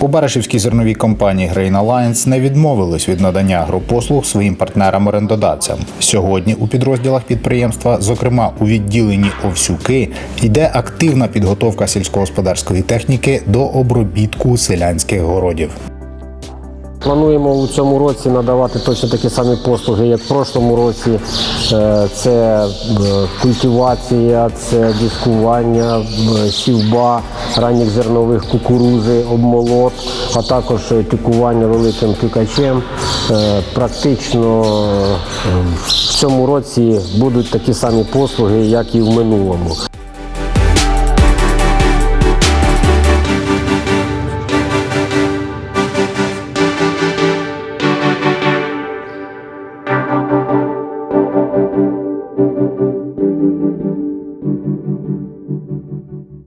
У Баришівській зерновій компанії Grain Alliance не відмовились від надання агропослуг своїм партнерам-орендодавцям. Сьогодні у підрозділах підприємства, зокрема у відділенні Овсюки, йде активна підготовка сільськогосподарської техніки до обробітку селянських городів. Плануємо у цьому році надавати точно такі самі послуги, як в прошлому році. Е, Це е, культивація, це дискування, е, сівба ранніх зернових кукурузи, обмолот, а також тюкування великим тюкачем. Практично в цьому році будуть такі самі послуги, як і в минулому.